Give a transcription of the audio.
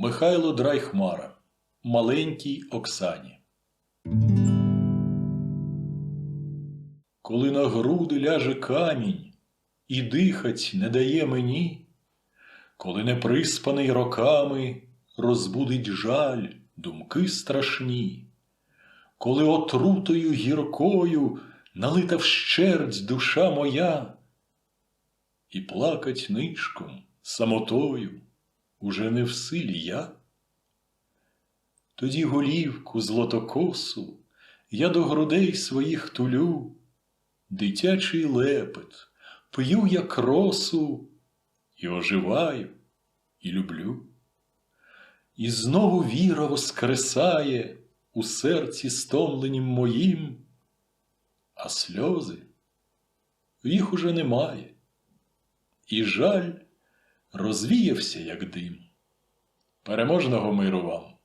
Михайло Драйхмара Маленькій Оксані. Коли на груди ляже камінь і дихать не дає мені, коли неприспаний роками розбудить жаль, думки страшні, коли отрутою гіркою налита вщерть душа моя, і плакать нишком, самотою уже не в силі я. Тоді голівку злотокосу я до грудей своїх тулю, дитячий лепет, п'ю як росу, і оживаю, і люблю. І знову віра воскресає у серці стомленім моїм, а сльози їх уже немає, і жаль розвіявся, як дим. Переможного миру вам!